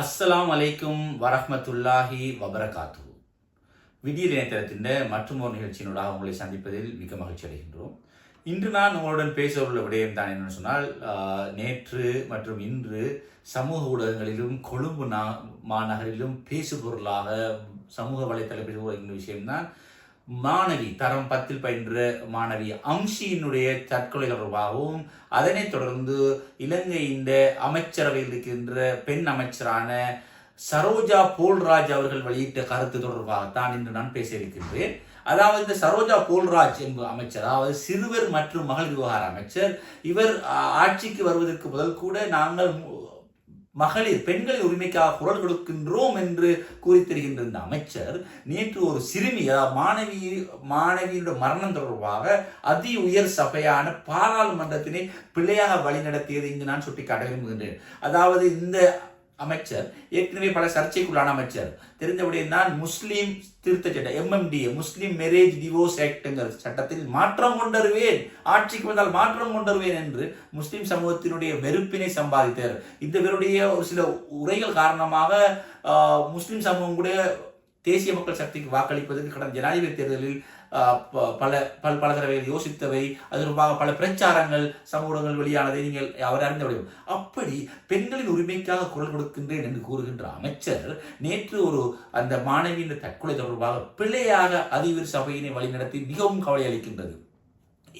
அஸ்ஸலாம் அலைக்கும் வரஹ்மத்துல்லாஹி வபரகாத்து விதிர் இணையத்தின் மற்றும் ஒரு நிகழ்ச்சியினூடாக உங்களை சந்திப்பதில் மிக மகிழ்ச்சி அடைகின்றோம். இன்று நான் உங்களுடன் பேச உள்ள விடயம் தான் என்னன்னு சொன்னால் நேற்று மற்றும் இன்று சமூக ஊடகங்களிலும் கொழும்பு நா மாநகரிலும் பேசுபொருளாக சமூக வலைத்தளத்தில் வருகின்ற விஷயம்தான் மாணவி தரம் பத்தில் பயின்ற மாணவி அம்சியினுடைய தற்கொலை தொடர்பாகவும் அதனைத் தொடர்ந்து இலங்கையின் அமைச்சரவையில் இருக்கின்ற பெண் அமைச்சரான சரோஜா போல்ராஜ் அவர்கள் வெளியிட்ட கருத்து தொடர்பாகத்தான் இன்று நான் பேச இருக்கின்றேன் அதாவது இந்த சரோஜா போல்ராஜ் என்ப அமைச்சர் அதாவது சிறுவர் மற்றும் மகளிர் விவகார அமைச்சர் இவர் ஆட்சிக்கு வருவதற்கு முதல் கூட நாங்கள் மகளிர் பெண்களின் உரிமைக்காக குரல் கொடுக்கின்றோம் என்று கூறி தெரிகின்ற இந்த அமைச்சர் நேற்று ஒரு சிறுமிய மாணவி மாணவியினுடைய மரணம் தொடர்பாக அதி உயர் சபையான பாராளுமன்றத்தினை பிள்ளையாக வழிநடத்தியது இங்கு நான் சுட்டிக்காட்ட விரும்புகின்றேன். அதாவது இந்த அமைச்சர். ஏற்கனவே பல சர்ச்சைக்குள்ளான அமைச்சர். தெரிந்தபடியே தான் முஸ்லீம் திருத்த சட்டம் எம்எம்டிஏ முஸ்லீம் மேரேஜ் டிவோர்ஸ் ஆக்ட்ங்கிற சட்டத்தில் மாற்றம் கொண்டருவேன். ஆட்சிக்கு வந்தால் மாற்றம் கொண்டருவேன் என்று முஸ்லீம் சமூகத்தினுடைய வெறுப்பினை சம்பாதித்தார் இந்த இவருடைய ஒரு சில உரைகள் காரணமாக முஸ்லீம் சமூகம் கூட தேசிய மக்கள் சக்திக்கு வாக்களிப்பதற்கு கடந்த ஜனாதிபதி தேர்தலில் பல பல பல தடவைகள் யோசித்தவை. அது தொடர்பாக பல பிரச்சாரங்கள் சமூகங்கள் வெளியானதை நீங்கள் அவர் அறிந்த முடியும் அப்படி பெண்களின் உரிமைக்காக குரல் கொடுக்கின்றேன் என்று கூறுகின்ற அமைச்சர் நேற்று ஒரு அந்த மாணவியின் தற்கொலை தொடர்பாக பிழையாக அதிபர் சபையினை வழிநடத்தி மிகவும் கவலை அளிக்கின்றது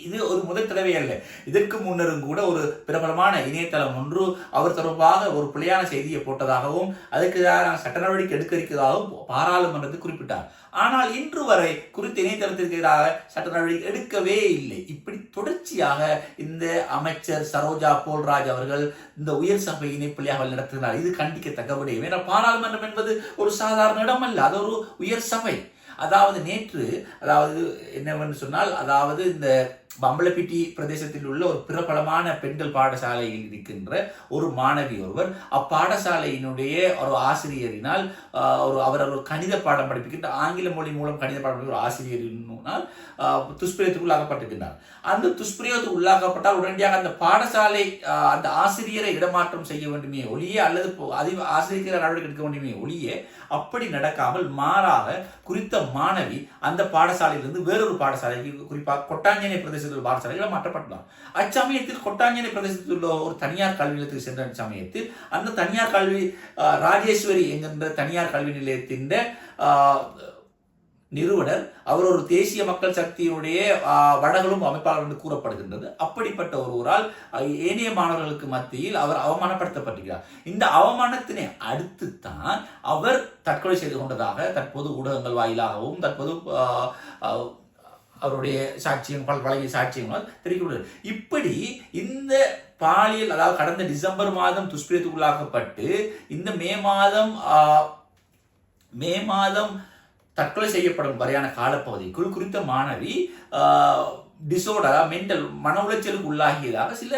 இது ஒரு முதல் தடவை அல்ல. இதற்கு முன்னரும் கூட ஒரு பிரபலமான இணையதளம் ஒன்று அவர் தொடர்பாக ஒரு பிழையான செய்தியை போட்டதாகவும் அதுக்கு எதிராக சட்ட நடவடிக்கை எடுக்க இருக்கிறதாகவும் பாராளுமன்றத்தில் குறிப்பிட்டார். ஆனால் இன்று வரை குறித்த இணையதளத்திற்கு எதிராக சட்ட நடவடிக்கை எடுக்கவே இல்லை. இப்படி தொடர்ச்சியாக இந்த அமைச்சர் சரோஜா போல்ராஜ் அவர்கள் இந்த உயர் சபை பிள்ளையாக நடத்தினார் இது கண்டிக்கத்தக்க விடயம். ஏன்னா பாராளுமன்றம் என்பது ஒரு சாதாரண இடம் அல்ல. அது ஒரு உயர் சபை. அதாவது நேற்று அதாவது என்னவென்று சொன்னால் அதாவது இந்த பம்பளப்பிட்டி பிரதேசத்தில் உள்ள ஒரு பிரபலமான பெண்கள் பாடசாலையில் இருக்கின்ற ஒரு மாணவி ஒருவர் அப்பாடசாலையினுடைய ஒரு ஆசிரியரினால் ஒரு அவர் ஒரு கணித பாடம் படிப்பிக்கின்ற ஆங்கில மொழி மூலம் கணித பாடம் படிக்கிற ஒரு ஆசிரியரினால் ஆஹ், உள்ளாக்கப்பட்டிருக்கின்றார். அந்த துஷ்பிரயோகத்துக்கு உள்ளாக்கப்பட்டால் உடனடியாக அந்த பாடசாலை அந்த ஆசிரியரை இடமாற்றம் செய்ய வேண்டுமே ஒழிய அல்லது அதிக ஆசிரியர் நடவடிக்கை எடுக்க வேண்டுமே ஒழிய அப்படி நடக்காமல் மாறாக குறித்த மாணவி அந்த பாடசாலையிலிருந்து வேறொரு பாடசாலைக்கு குறிப்பாக கொட்டாஞ்சேனை பிரதேசத்தில் உள்ள பாடசாலையில் அச்சமயத்தில் கொட்டாஞ்சேரி பிரதேசத்தில் உள்ள ஒரு தனியார் கல்வி நிலையத்துக்கு சென்ற சமயத்தில் அந்த தனியார் கல்வி ராஜேஸ்வரி என்கின்ற தனியார் கல்வி நிலையத்தின் நிறுவனர் அவர் ஒரு தேசிய மக்கள் சக்தியினுடைய வடகளும் அமைப்பாளர் என்று கூறப்படுகின்றது. அப்படிப்பட்ட ஒருவரால் ஏனைய மாணவர்களுக்கு மத்தியில் அவர் அவமானப்படுத்தப்பட்டிருக்கிறார். இந்த அவமானத்தினை அடுத்து தான் அவர் தற்கொலை செய்து கொண்டதாக தற்போது ஊடகங்கள் வாயிலாகவும் தற்போது அவருடைய சாட்சியம் பல பழைய சாட்சியங்களால் தெரிவிக்கப்படுது இப்படி இந்த பாலியல் அதாவது கடந்த டிசம்பர் மாதம் துஷ்பிரியத்துக்குள்ளாக்கப்பட்டு இந்த மே மாதம் ஆஹ், மே மாதம் தற்கொலை செய்யப்படும் வரையான காலப்பகுதிக்குள் குறித்த மாணவி டிசோர்டரா மென்டல் மன உளைச்சலுக்கு உள்ளாகியதாக சில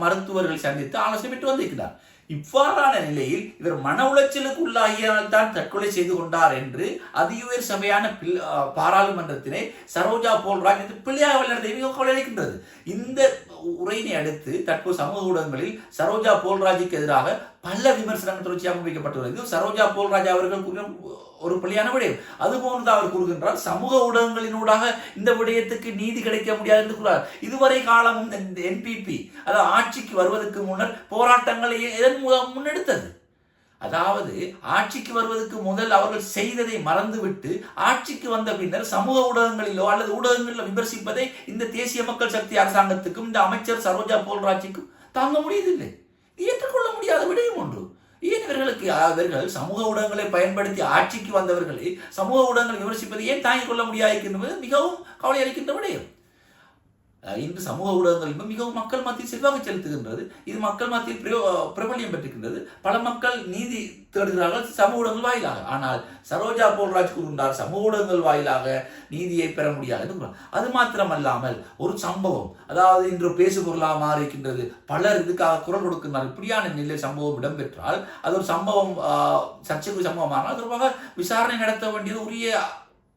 மருத்துவர்கள் சந்தித்து ஆலோசனை பெற்று வந்திருக்கிறார். இவ்வாறான நிலையில் இவர் மன உளைச்சலுக்கு உள்ளாகியால் தான் தற்கொலை செய்து கொண்டார் என்று அதியுயர் சபையான பில்- பாராளுமன்றத்தினை சரோஜா போல்ராஜ் என்று பிள்ளையாக வழிநடத்த மிகவும் அளிக்கின்றது இந்த உரையினை அடுத்து தற்போது சமூக ஊடகங்களில் சரோஜா போல்ராஜுக்கு எதிராக பல விமர்சனங்கள் தொடர்ச்சியாக முன்வைக்கப்பட்டுள்ளது சரோஜா போல்ராஜ் அவர்கள் ஒரு பிள்ளையான விடயம். அதுபோன்று அவர் கூறுகின்றார் சமூக ஊடகங்களினூடாக இந்த விடயத்துக்கு நீதி கிடைக்க முடியாது என்று கூறார் இதுவரை காலமும் இந்த என்பிபி அதாவது ஆட்சிக்கு வருவதற்கு முன்னர் போராட்டங்களை எதன் மூலம் முன்னெடுத்தது? அதாவது ஆட்சிக்கு வருவதற்கு முதல் அவர்கள் செய்ததை மறந்துவிட்டு ஆட்சிக்கு வந்த பின்னர் சமூக ஊடகங்களிலோ அல்லது ஊடகங்களிலோ விமர்சிப்பதை இந்த தேசிய மக்கள் சக்தி அரசாங்கத்துக்கும் இந்த அமைச்சர் சரோஜா போல்ராஜிக்கும் தாங்க முடியதில்லை ஏற்றுக்கொள்ள முடியாத விடயம் ஒன்று. இவர்களுக்கு அவர்கள் சமூக ஊடகங்களை பயன்படுத்தி ஆட்சிக்கு வந்தவர்களை சமூக ஊடகங்களை விமர்சிப்பதை ஏன் தாங்கிக் கொள்ள முடியாது என்பது மிகவும் கவலை அளிக்கின்ற விடயம். இன்று சமூக ஊடகங்கள் என்பது மிகவும் மக்கள் மத்தியில் செல்வாக்கு செலுத்துகின்றது. இது மக்கள் மத்தியில் பிரயோ- பிரபல்யம் பெற்றிருக்கின்றது. பல மக்கள் நீதி தேடுகிறார்கள் சமூக ஊடகங்கள் வாயிலாக. ஆனால் சரோஜா போல்ராஜ் கூறுகின்றார் சமூக ஊடகங்கள் வாயிலாக நீதியை பெற முடியாது என்று அது மாத்திரமல்லாமல் ஒரு சம்பவம் அதாவது இன்று பேசுபொருளாக மாறியிருக்கின்றது. பலர் இதுக்காக குரல் கொடுக்கின்றனர் இப்படியான நிலை சம்பவம் இடம்பெற்றால் அது ஒரு சம்பவம் சர்ச்சைக்கு சம்பவமானால் தொடர்பாக விசாரணை நடத்த வேண்டியது உரிய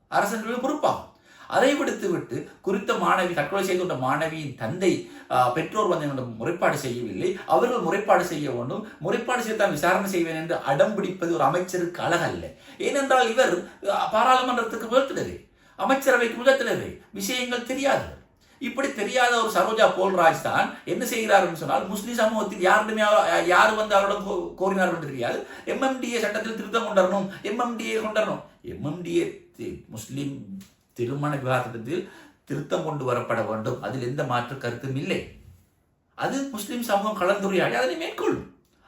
அரசு பொறுப்பாகும். அதை விடுத்துவிட்டு குறித்த மாணவி தற்கொலை செய்து கொண்ட மாணவியின் தந்தை பெற்றோர் வந்து முறைப்பாடு செய்யவில்லை. அவர்கள் முறைப்பாடு செய்ய வேண்டும். முறைப்பாடு செய்தால் தான் விசாரணை செய்வேன் என்று அடம் பிடிப்பது ஒரு அமைச்சருக்கு அழகல்ல. ஏனென்றால் இவர் பாராளுமன்றத்துக்கு முதல்தலைவர் அமைச்சரவைக்கு முதல்தலைவர் விஷயங்கள் தெரியாது. இப்படி தெரியாத ஒரு சரோஜா போல்ராஜ் தான் என்ன செய்கிறார்னு சொன்னால் முஸ்லிம் சமூகத்தில் யாருமே யார் வந்து அவரிடம் கோ- கோரினார்கள் என்று தெரியாது. எம்எம்டிஏ சட்டத்தில் திருத்தம் கொண்டு வரணும் எம்எம்டிஏ கொண்டு வரணும் எம்எம்டிஏ முஸ்லீம் திருமண விவாதத்தில் திருத்தம் கொண்டு வரப்பட வேண்டும். அதில் எந்த மாற்று கருத்தும் இல்லை. அது முஸ்லீம் சமூகம் கலந்துரையாடி அதனை மேற்கொள்ளும்.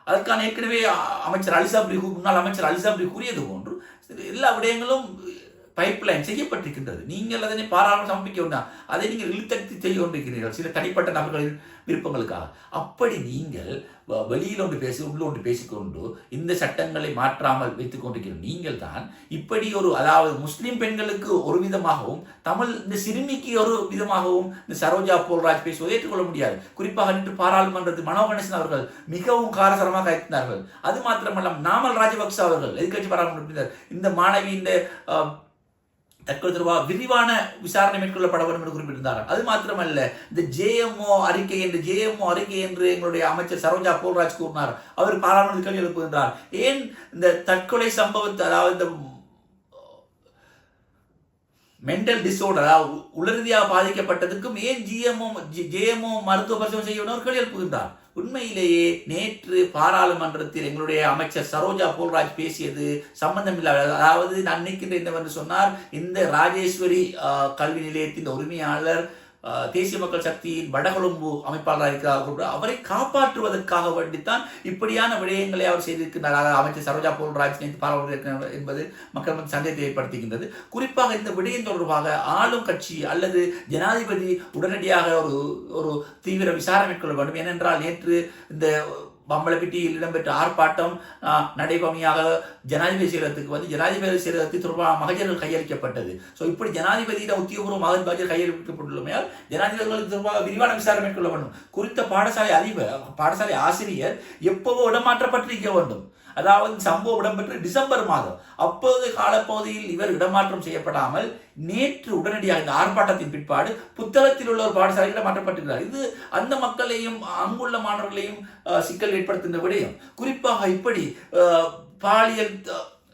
அதற்கான ஏற்கனவே அமைச்சர் அலிசாப்ரி முன்னாள் அமைச்சர் அலிசாப்ரி கூறியது போன்று எல்லா விடயங்களும் பைப்லைன் செய்யப்பட்டிருக்கின்றது. நீங்கள் அதனை பாராமல் சமர்ப்பிக்க வேண்டாம். அதை நீங்கள் இழுத்தடித்து செய்து கொண்டிருக்கிறீர்கள். சில தனிப்பட்ட நபர்களின் விருப்பங்களுக்காக. அப்படி நீங்கள் வ- வெளியில் ஒன்று பேசி உள்ள ஒன்று பேசிக்கொண்டு இந்த சட்டங்களை மாற்றாமல் வைத்துக் கொண்டிருக்கிற நீங்கள் தான் இப்படி ஒரு அதாவது முஸ்லிம் பெண்களுக்கு ஒரு விதமாகவும் தமிழ் இந்த சிறுமிக்கு ஒரு விதமாகவும் இந்த சரோஜா போல்ராஜ் பேசுவதை ஏற்றுக்கொள்ள முடியாது. குறிப்பாக இன்று பாராளுமன்றத்தில் மனோ கணேசன் அவர்கள் மிகவும் காரசரமாக கைத்தினார்கள் அது மாத்திரமல்ல நாமல் ராஜபக்ச அவர்கள் எதிர்கட்சி பாராளுமன்ற இந்த மாணவி இந்த தற்கொலை தொடர்பாக விரிவான விசாரணை மேற்கொள்ளப்பட வேண்டும் என்று குறிப்பிட்டிருந்தார் அது மாத்திரமல்ல இந்த ஜேஎம்ஓ அறிக்கை என்று ஜேஎம்ஓ அறிக்கை என்று எங்களுடைய அமைச்சர் சரோஜா போல்ராஜ் கூறினார். அவர் பாராளுமன்ற கேள்வி எழுப்புகின்றார் ஏன் இந்த தற்கொலை சம்பவத்தை அதாவது இந்த மென்டல் டிஸோர்டர் அதாவது உளரீதியாக பாதிக்கப்பட்டதுக்கும் ஏன் ஜிஎம்ஓ ஜேஎம்ஓ மருத்துவ பரிசோதனை செய்ய கேள்வி எழுப்புகின்றார் உண்மையிலேயே நேற்று பாராளுமன்றத்தில் எங்களுடைய அமைச்சர் சரோஜா போல்ராஜ் பேசியது சம்பந்தம் இல்லாத அதாவது நான் நினைக்கின்ற என்னவென்று சொன்னார் இந்த ராஜேஸ்வரி ஆஹ், கல்வி நிலையத்தின் உரிமையாளர் தேசிய மக்கள் சக்தியின் வடகொழும்பு அமைப்பாளராக இருக்கிறார் கூட அவரை காப்பாற்றுவதற்காக வேண்டித்தான் இப்படியான விடயங்களை அவர் செய்திருக்கிறார். அமைச்சர் சரோஜா போல்ராஜ் நேற்று பாராளுமன்ற என்பது மக்கள் மத்தியில் சந்தேகத்தை ஏற்படுத்துகின்றது. குறிப்பாக இந்த விடயம் தொடர்பாக ஆளும் கட்சி அல்லது ஜனாதிபதி உடனடியாக ஒரு ஒரு தீவிர விசாரணை மேற்கொள்ள வேண்டும். ஏனென்றால் நேற்று இந்த பம்பளப்பிட்டியில் இடம்பெற்ற ஆர்ப்பாட்டம் ஆஹ், ஜனாதிபதி செயலகத்துக்கு வந்து ஜனாதிபதி செயலகத்தில் தொடர்பான மகஜர்கள் கையளிக்கப்பட்டது. ஸோ இப்படி ஜனாதிபதியிடம் உத்தியோகபூர்வ மகஜர் கையளிக்கப்பட்டுள்ளமையால் ஜனாதிபதிகளுக்கு தொடர்பாக விரிவான விசாரணை மேற்கொள்ள வேண்டும். குறித்த பாடசாலை அதிபர் பாடசாலை ஆசிரியர் எப்போவோ இடமாற்றப்பட்டிருக்க வேண்டும்? அதாவது சம்பவம் இடம்பெற்ற டிசம்பர் மாதம். அப்போது காலப்பகுதியில் இவர் இடமாற்றம் செய்யப்படாமல் நேற்று உடனடியாக இந்த ஆர்ப்பாட்டத்தின் பிற்பாடு புத்தகத்தில் உள்ள ஒரு பாடசாலையில் இடமாற்றப்பட்டிருக்கிறார். இது அந்த மக்களையும் அங்குள்ள மாணவர்களையும் அஹ், சிக்கல் ஏற்படுத்துகின்ற விடயம். குறிப்பாக இப்படி அஹ், பாலியல்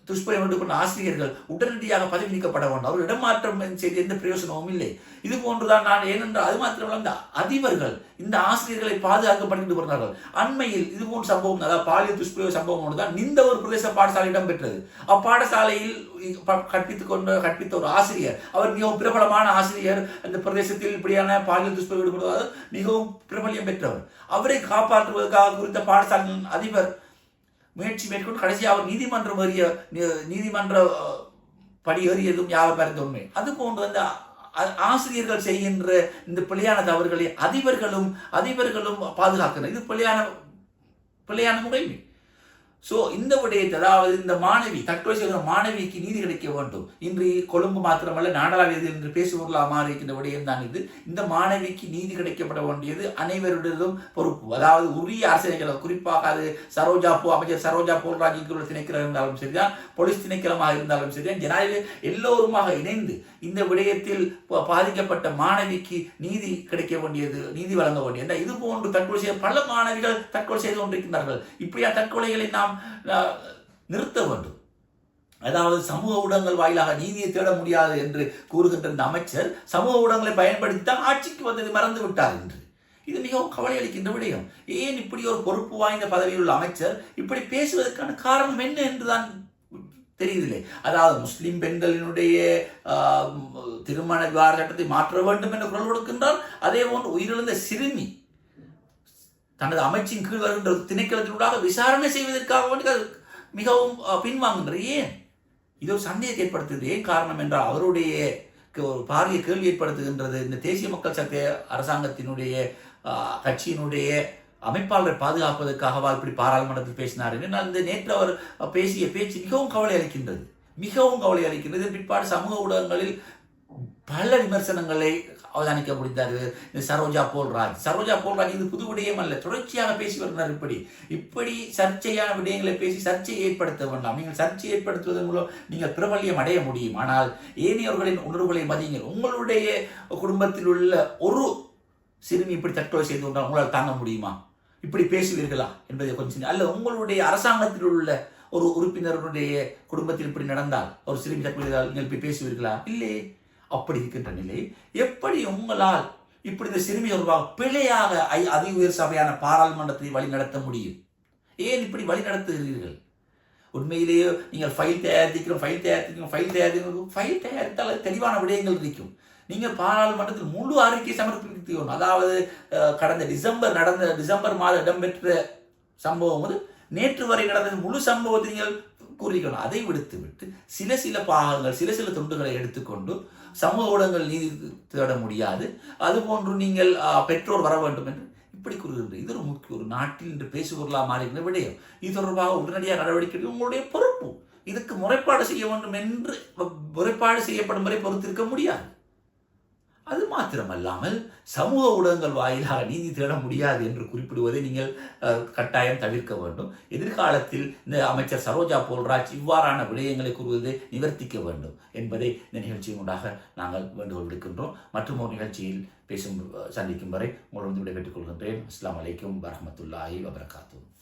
அஹ், துஷ்பிரயோகம் கொண்ட ஆசிரியர்கள் உடனடியாக பதவி நீக்கப்பட வேண்டும். அவர் இடமாற்றம் செய்து எந்த பிரயோசனமும் இல்லை. இது போன்றுதான் நான் ஏனென்றால் அது மாத்திரமல்ல இந்த அதிபர்கள் இந்த ஆசிரியர்களை பாதுகாக்கப்படுகின்ற வருகிறார்கள் அண்மையில் இது போன்ற சம்பவம் அதாவது பாலியல் துஷ்பிரயோக சம்பவம் ஒன்று தான் இந்த ஒரு பிரதேச பாடசாலை இடம்பெற்றது. அப்பாடசாலையில் கற்பித்துக் கொண்ட கற்பித்த ஒரு ஆசிரியர் அவர் மிகவும் பிரபலமான ஆசிரியர் அந்த பிரதேசத்தில் இப்படியான பாலியல் துஷ்பிரயோகம் மிகவும் பிரபலியம் பெற்றவர். அவரை காப்பாற்றுவதற்காக குறித்த பாடசாலையின் அதிபர் முயற்சி மேற்கொண்டு கடைசி அவர் நீதிமன்றம் ஏறிய நீ- நீதிமன்ற படி ஏறியதும் யாவர் அறிந்த உண்மை அது போன்று அந்த ஆசிரியர்கள் செய்கின்ற இந்த பிள்ளையான தவறுகளை அதிபர்களும் அதிபர்களும் பாதுகாக்கிறார் இது பிள்ளையான பிள்ளையான முறைமை ஸோ இந்த விடயத்தை அதாவது இந்த மாணவி தற்கொலை செய்கிற மாணவிக்கு நீதி கிடைக்க வேண்டும். இன்று கொழும்பு மாத்திரமல்ல நாடாளுமன்ற என்று பேசுபொருளாக மாறி இருக்கின்ற விடயம் தான் இது. இந்த மாணவிக்கு நீதி கிடைக்கப்பட வேண்டியது அனைவருடையதும் பொறுப்பு. அதாவது உரிய அரசியல்களை குறிப்பாக அது சரோஜா போ அமைச்சர் சரோஜா போல்ராஜ் இங்குள்ள திணைக்களம் இருந்தாலும் சரிதான் போலீஸ் திணைக்களமாக இருந்தாலும் சரிதான் ஜனாதிபதி எல்லோருமாக இணைந்து இந்த விடயத்தில் பா- பாதிக்கப்பட்ட மாணவிக்கு நீதி கிடைக்க வேண்டியது நீதி வழங்க வேண்டியது. இது போன்று தற்கொலை செய்ய பல மாணவிகள் தற்கொலை செய்து கொண்டிருக்கின்றார்கள். இப்படியா தற்கொலைகளை நாம் நிறுத்த வேண்டும். அதாவது சமூக ஊடகங்கள் வாயிலாக நீதியை தேட முடியாது என்று கூறுகின்ற இந்த அமைச்சர் சமூக ஊடகங்களை பயன்படுத்தி தான் ஆட்சிக்கு வந்தது மறந்து விட்டார் என்று இது மிகவும் கவலை அளிக்கின்ற விடயம். ஏன் இப்படி ஒரு பொறுப்பு வாய்ந்த பதவியில் உள்ள அமைச்சர் இப்படி பேசுவதற்கான காரணம் என்ன என்றுதான் தெரியுதில்லை. அதாவது முஸ்லிம் பெண்களினுடைய ஆஹ், திருமண விவகார சட்டத்தை மாற்ற வேண்டும் என்று குரல் கொடுக்கின்றார். அதே போன்று உயிரிழந்த சிறுமி தனது அமைச்சின் கீழ் வருகின்ற திணைக்களத்தினூடாக விசாரணை செய்வதற்காக வேண்டி மிகவும் பின்வாங்குகின்ற ஏன்? இது ஒரு சந்தேகத்தை ஏற்படுத்துகிறது ஏன் காரணம் என்றால் அவருடைய ஒரு பாரிய கேள்வி ஏற்படுத்துகின்றது. இந்த தேசிய மக்கள் சக்தி அரசாங்கத்தினுடைய கட்சியினுடைய அமைப்பாளரை பாதுகாப்பதற்காகவா இப்படி பாராளுமன்றத்தில் பேசினார் என்று நான் இந்த நேற்று அவர் பேசிய பேச்சு மிகவும் கவலை அளிக்கின்றது. மிகவும் கவலை அளிக்கின்றது. பிற்பாடு சமூக ஊடகங்களில் பல விமர்சனங்களை அவதானிக்க முடிந்தார். சரோஜா போல்ராஜ். சரோஜா போல்ராஜ் இது புது விடயம் அல்ல. தொடர்ச்சியாக பேசி வருகிறார் இப்படி. இப்படி சர்ச்சையான விடயங்களை பேசி சர்ச்சையை ஏற்படுத்த வேண்டாம். நீங்கள் சர்ச்சை ஏற்படுத்துவதன் மூலம் நீங்கள் பிரபல்யம் அடைய முடியும். ஆனால் ஏனையவர்களின் உணர்வுகளை மதியுங்கள். உங்களுடைய குடும்பத்தில் உள்ள ஒரு சிறுமி இப்படி தற்கொலை செய்து கொண்டால் உங்களால் தாங்க முடியுமா? இப்படி பேசுவீர்களா என்பதை கொஞ்சம் அல்ல உங்களுடைய அரசாங்கத்தில் உள்ள ஒரு உறுப்பினருடைய குடும்பத்தில் இப்படி நடந்தால் ஒரு சிறுமி தற்கொலை நீங்கள் இப்படி பேசுவீர்களா? இல்லையே. அப்படி இருக்கின்ற நிலை. எப்படி உங்களால் இப்படி இந்த சிறுமி தொடர்பாக பிழையாக ஐ- அதி உயர் சபையான பாராளுமன்றத்தை வழி நடத்த முடியும்? ஏன் இப்படி வழிநடத்துகிறீர்கள் உண்மையிலேயே நீங்கள் ஃபைல் தயாரிக்கிறோம் ஃபைல் தயாரிக்கிறோம் ஃபைல் தயாரிக்கிறோம் ஃபைல் தயாரித்தால் தெளிவான விடயங்கள் இருக்கும். நீங்கள் பாராளுமன்றத்தில் முழு அறிக்கை சமர்ப்பிக்கணும் அதாவது கடந்த டிசம்பர் நடந்த டிசம்பர் மாதம் இடம்பெற்ற சம்பவம் வந்து நேற்று வரை நடந்த முழு சம்பவத்தை நீங்கள் கூறுகிறோம் அதை விடுத்துவிட்டு சில சில பாகங்கள் சில சில துண்டுகளை எடுத்துக்கொண்டு சமூக ஊடகங்கள் நீதி தேட முடியாது. அதுபோன்று நீங்கள் பெற்றோர் வர வேண்டும் என்று இப்படி கூறுகின்ற இது ஒரு முக்கிய ஒரு நாட்டில் இன்று பேசுபொருளாக மாறுகின்ற விடயம். இது தொடர்பாக உடனடியாக நடவடிக்கை உங்களுடைய பொறுப்பு. இதுக்கு முறைப்பாடு செய்ய வேண்டும் என்று முறைப்பாடு செய்யப்படும் வரை பொறுத்திருக்க முடியாது. அது மாத்திரமல்லாமல் சமூக ஊடகங்கள் வாயிலாக நீதி தேட முடியாது என்று குறிப்பிடுவதை நீங்கள் கட்டாயம் தவிர்க்க வேண்டும். எதிர்காலத்தில் இந்த அமைச்சர் சரோஜா போல்ராஜ் இவ்வாறான விடயங்களை கூறுவதை நிவர்த்திக்க வேண்டும் என்பதை இந்த நிகழ்ச்சியின் ஊடாக நாங்கள் வேண்டுகோள் விடுக்கின்றோம். மற்றும் ஒரு நிகழ்ச்சியில் பேசும் சந்திக்கும் வரை உங்களிடம் விடைபெற்றுக் கொள்கின்றேன். அஸ்லாம் அலைக்கும் வரமத்துல்லாஹி வபரகாத்தூர்